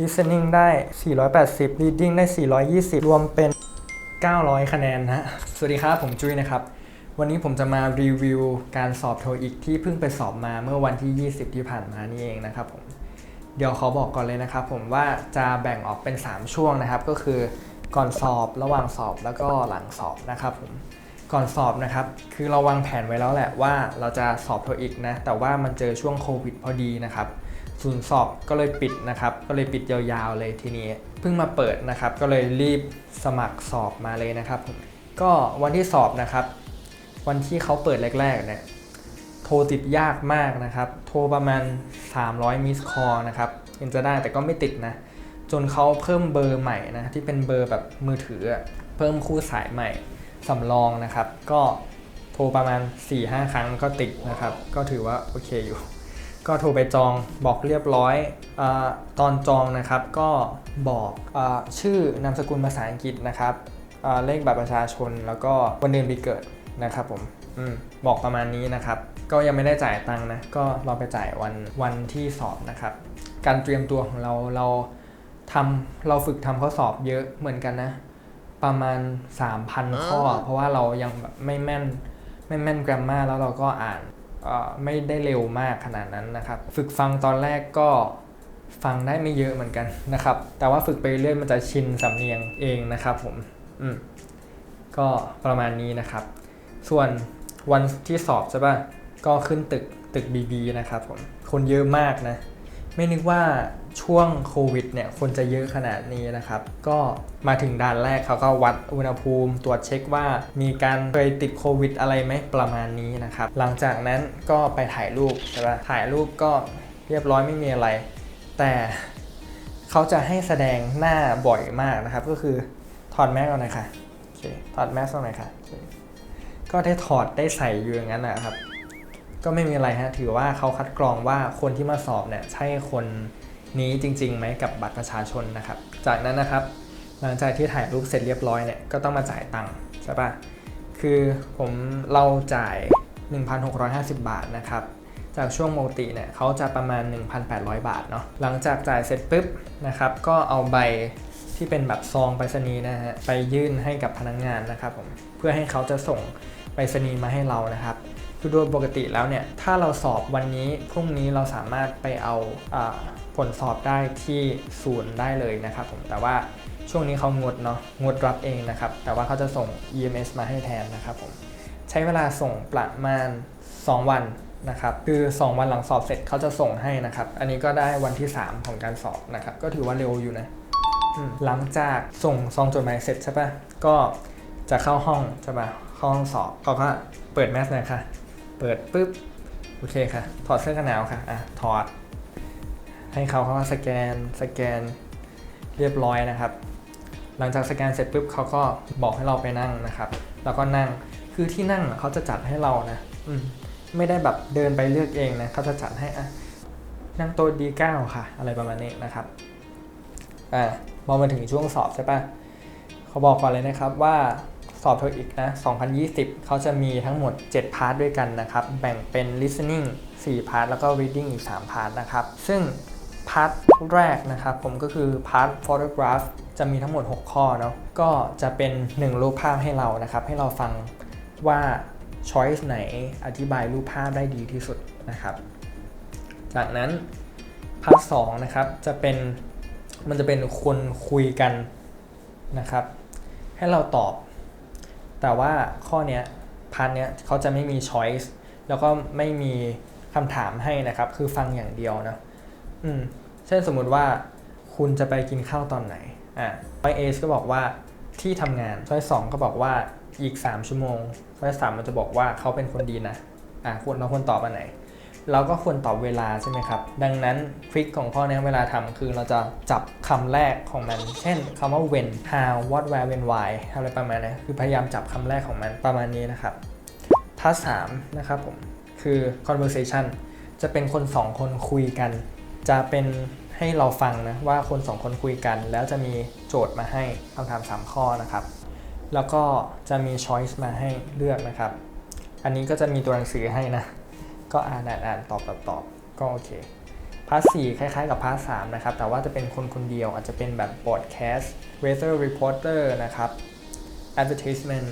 listening ได้ 480 reading ได้ 420 รวมเป็น 900 คะแนนนะฮะสวัสดีครับ ผมจุ้ยนะครับ วันนี้ผมจะมารีวิวการสอบโทอีกที่เพิ่งไปสอบมาเมื่อวันที่ 20 ที่ผ่านมานี่เองนะครับผม เดี๋ยวขอบอกก่อนเลยนะครับผมว่าจะแบ่งออกเป็น 3 ช่วงนะครับ ก็คือก่อนสอบระหว่างสอบแล้วก็หลังสอบนะครับผมก่อนสอบนะครับ คือเราวางแผนไว้แล้วแหละว่าเราจะสอบโทอีกนะ แต่ว่ามันเจอช่วงโควิดพอดีนะครับ ศูนย์สอบก็เลยปิดนะครับ ก็เลยปิดยาวๆเลยทีนี้ เพิ่งมาเปิดนะครับ ก็เลยรีบสมัครสอบมาเลยนะครับ ก็วันที่สอบนะครับ วันที่เขาเปิดแรกๆเนี่ยโทรติดยากมากนะครับ โทรประมาณ 300มิสคอลนะครับยังจะได้แต่ก็ไม่ติดนะ จนเขาเพิ่มเบอร์ใหม่นะที่เป็นเบอร์แบบมือถือ เพิ่มคู่สายใหม่สำรองนะครับ ก็โทรประมาณ 4-5 ครั้งก็ติดนะครับ ก็ถือว่าโอเคอยู่ ก็โทรไปจองบอกเรียบร้อยอาตอนจองนะครับก็บอกอาชื่อนามสกุลภาษาอังกฤษนะครับอ่าเลขบัตรประชาชนแล้วก็วันเดือนปีเกิดนะครับผมอมบอกประมาณนี้นะครับ ก็ยังไม่ได้จ่ายตังค์นะก็รอไปจ่ายวันวันที่สอบนะครับ การเตรียมตัวของเราเราทำเราฝึกทำข้อสอบเยอะเหมือนกันนะ ประมาณ 3,000 ข้อ เพราะว่าเรายังแบบไม่แม่นไม่แม่นกราฟมาแล้วเราก็อ่านเอ่อ ไม่ได้เร็วมากขนาดนั้นนะครับ ฝึกฟังตอนแรกก็ฟังได้ไม่เยอะเหมือนกันนะครับ แต่ว่าฝึกไปเรื่อยมันจะชินสำเนียงเองนะครับผมอืมก็ประมาณนี้นะครับ ส่วนวันที่สอบใช่ป่ะก็ขึ้นตึกตึก BB นะครับผมคนเยอะมากนะ ไม่นึกว่าช่วงโควิดเนี่ยคนจะเยอะขนาดนี้นะครับ ก็มาถึงด่านแรกเขาก็วัดอุณหภูมิตรวจเช็คว่ามีการเคยติดโควิดอะไรไหมประมาณนี้นะครับ หลังจากนั้นก็ไปถ่ายรูปใช่ปะถ่ายรูปก็เรียบร้อยไม่มีอะไร แต่เขาจะให้แสดงหน้าบ่อยมากนะครับ ก็คือถอดแมสก่อนหน่อยค่ะโอเคถอดแมสก่อนหน่อยค่ะก็ได้ถอดได้ใส่อยู่อย่างนั้นนะครับ ก็ไม่มีอะไรฮะถือว่าเขาคัดกรองว่าคนที่มาสอบเนี่ยใช่คนนี้จริงๆไหมกับบัตรประชาชนนะครับ จากนั้นนะครับ หลังจากที่ถ่ายรูปเสร็จเรียบร้อยเนี่ยก็ต้องมาจ่ายตังค์ใช่ปะคือผมเราจ่าย 1,650 บาทนะครับจากช่วงปกติเนี่ยเขาจะประมาณ 1,800 บาทเนาะหลังจากจ่ายเสร็จปุ๊บนะครับก็เอาใบที่เป็นแบบซองไปรษณีย์นะฮะไปยื่นให้กับพนักงานนะครับผมเพื่อให้เขาจะส่งไปรษณีย์มาให้เรานะครับ คือโดยปกติแล้วเนี่ย ถ้าเราสอบวันนี้ พรุ่งนี้เราสามารถไปเอาอผลสอบได้ที่ศูนย์ได้เลยนะครับผม แต่ว่าช่วงนี้เขางดเนาะ งดรับเองนะครับ แต่ว่าเขาจะส่ง EMS มาให้แทนนะครับผม ใช้เวลาส่งประมาณ 2 วันนะครับ คือ 2 วันหลังสอบเสร็จเขาจะส่งให้นะครับ อันนี้ก็ได้วันที่ 3 ของการสอบนะครับ ก็ถือว่าเร็วอยู่นะ หลังจากส่งซองจดหมายเสร็จใช่ปะก็จะเข้าห้องใช่ปะเข้าห้องสอบเขาก็เปิดแมสหน่อยค่ะ เปิดปุ๊บโอเคค่ะ ถอดเสื้อกันหนาวค่ะอะถอด ให้เขาเขาสแกนสแกนเรียบร้อยนะครับ หลังจากสแกนเสร็จปุ๊บเขาก็บอกให้เราไปนั่งนะครับ แล้วก็นั่งคือที่นั่งเขาจะจัดให้เรานะอืมไม่ได้แบบเดินไปเลือกเองนะเขาจะจัดให้อะนั่งโต๊ะดีเก้าค่ะ อะไรประมาณนี้นะครับอ่าพอมาถึงช่วงสอบใช่ปะเขาบอกก่อนเลยนะครับว่า สอบโทอีกนะ 2020 เขาจะมีทั้งหมด 7 พาร์ทด้วยกันนะครับ แบ่งเป็น listening 4 พาร์ท แล้วก็ reading อีก 3 พาร์ทนะครับ ซึ่งพาร์ทแรกนะครับผมก็คือพาร์ท photograph จะมีทั้งหมด 6 ข้อเนาะ ก็จะเป็น 1 รูปภาพให้เรานะครับ ให้เราฟังว่า choice ไหนอธิบายรูปภาพได้ดีที่สุดนะครับ จากนั้นพาร์ทสนะครับ จะเป็น มันจะเป็นคนคุยกันนะครับ ให้เราตอบ แต่ว่าข้อเนี้ยพาร์ทเนี้ยเขาจะไม่มี choice แล้วก็ไม่มีคำถามให้นะครับ คือฟังอย่างเดียวนะอืมเช่นสมมุติว่าคุณจะไปกินข้าวตอนไหนอะช้อยเอก็บอกว่าที่ทำงานช้อยสองก็บอกว่าอีก 3 ชั่วโมงช้อยสามมันจะบอกว่าเขาเป็นคนดีนะอะควรเราควรตอบอันไหน เราก็ควรตอบเวลาใช่ไหมครับ ดังนั้นทริคของข้อนี้เวลาทำคือเราจะจับคำแรกของมัน เช่นคำว่า when how what where when why อะไรประมาณนี้คือพยายามจับคำแรกของมันประมาณนี้นะครับพาร์ทสามนะครับผม คือ conversation จะเป็นคนสองคนคุยกัน จะเป็นให้เราฟังนะว่าคนสองคนคุยกัน แล้วจะมีโจทย์มาให้คำถาม 3 ข้อนะครับ แล้วก็จะมี choice มาให้เลือกนะครับ อันนี้ก็จะมีตัวหนังสือให้นะ ก็อ่านอ่านอ่านตอบตอบตอบก็โอเคพาร์ท4คล้ายๆ กับพาร์ท3นะครับ แต่ว่าจะเป็นคนคนเดียวอาจจะเป็นแบบ broadcast weather reporter นะครับ advertisement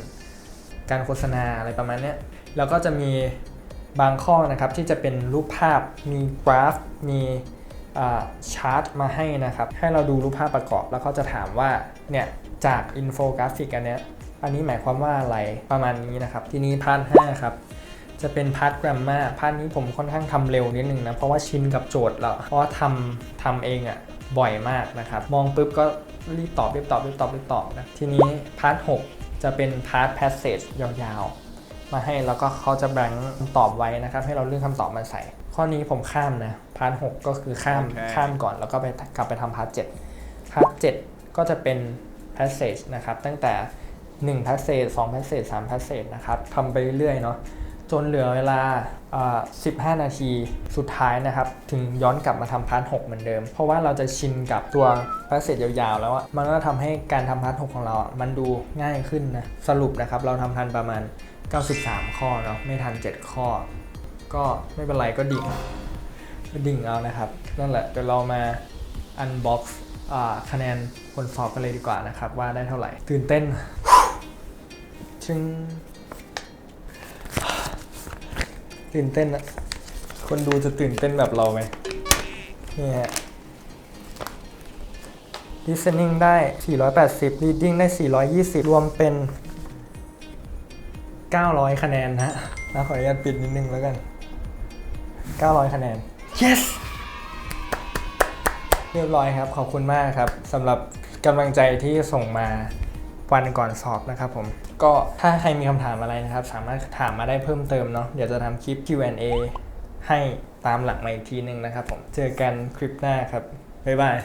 การโฆษณาอะไรประมาณนี้แล้วก็จะมีบางข้อนะครับที่จะเป็นรูปภาพมีกราฟ มีชาร์ตมาให้นะครับ ให้เราดูรูปภาพประกอบ แล้วเขาจะถามว่าเนี่ยจากอินโฟกราฟิกอันเนี้ยอันนี้หมายความว่าอะไรประมาณนี้นะครับ ทีนี้พาร์ท5ครับ จะเป็นพาร์ทกราฟมาพาร์ทนี้ผมค่อนข้างทำเร็วนิดนึงนะ เพราะว่าชินกับโจทย์แล้วเพราะว่าทำทำเองอะ่ะบ่อยมากนะครับ มองปุ๊บก็รีบตอบรีบตอบรีบตอบรีบตอบนะ ทีนี้พาร์ท6จะเป็นพาร์ท passage ยาวๆ มาให้แล้วก็เขาจะแบ่งคำตอบไว้นะครับ ให้เราเลือกคำตอบมาใส่ ข้อนี้ผมข้ามนะพาร์ท6ก็คือข้ามโอเคข้ามก่อนแล้วก็ไปกลับไปทำพาร์ท7พาร์ท7ก็จะเป็น passage นะครับ ตั้งแต่ 1 passage 2 passage 3 passage นะครับทำไปเรื่อยๆเนาะ จนเหลือเวลา 15 นาทีสุดท้ายนะครับ ถึงย้อนกลับมาทำพาร์ท 6 เหมือนเดิม เพราะว่าเราจะชินกับตัว passage ยาวๆ แล้วอะมันก็ทำให้การทำพาร์ท 6 ของเราอะมันดูง่ายขึ้นนะ สรุปนะครับ เราทำทันประมาณ 93 ข้อเนาะไม่ทัน 7 ข้อ ก็ไม่เป็นไรก็ดิ่งก็ดิ่งเอานะครับ นั่นแหละเดี๋ยวเรามา unbox อ่าคะแนนผลสอบกันเลยดีกว่านะครับ ว่าได้เท่าไหร่ ตื่นเต้นชึง ตื่นเต้นอะคนดูจะตื่นเต้นแบบเราไหมนี่ฮะ listening ได้ 480 reading ได้ 420 รวมเป็น 900 คะแนนนะฮะแล้วขออนุญาตปิดนิดนึงแล้วกัน 900 คะแนน yes เรียบร้อยครับ ขอบคุณมากครับสำหรับกำลังใจที่ส่งมา วันก่อนสอบนะครับผม ก็ถ้าใครมีคำถามอะไรนะครับ สามารถถามมาได้เพิ่มเติมเนาะเดี๋ยวจะทำคลิป Q&A ให้ตามหลังมาอีกทีนึงนะครับผม เจอกันคลิปหน้าครับ บ๊ายบาย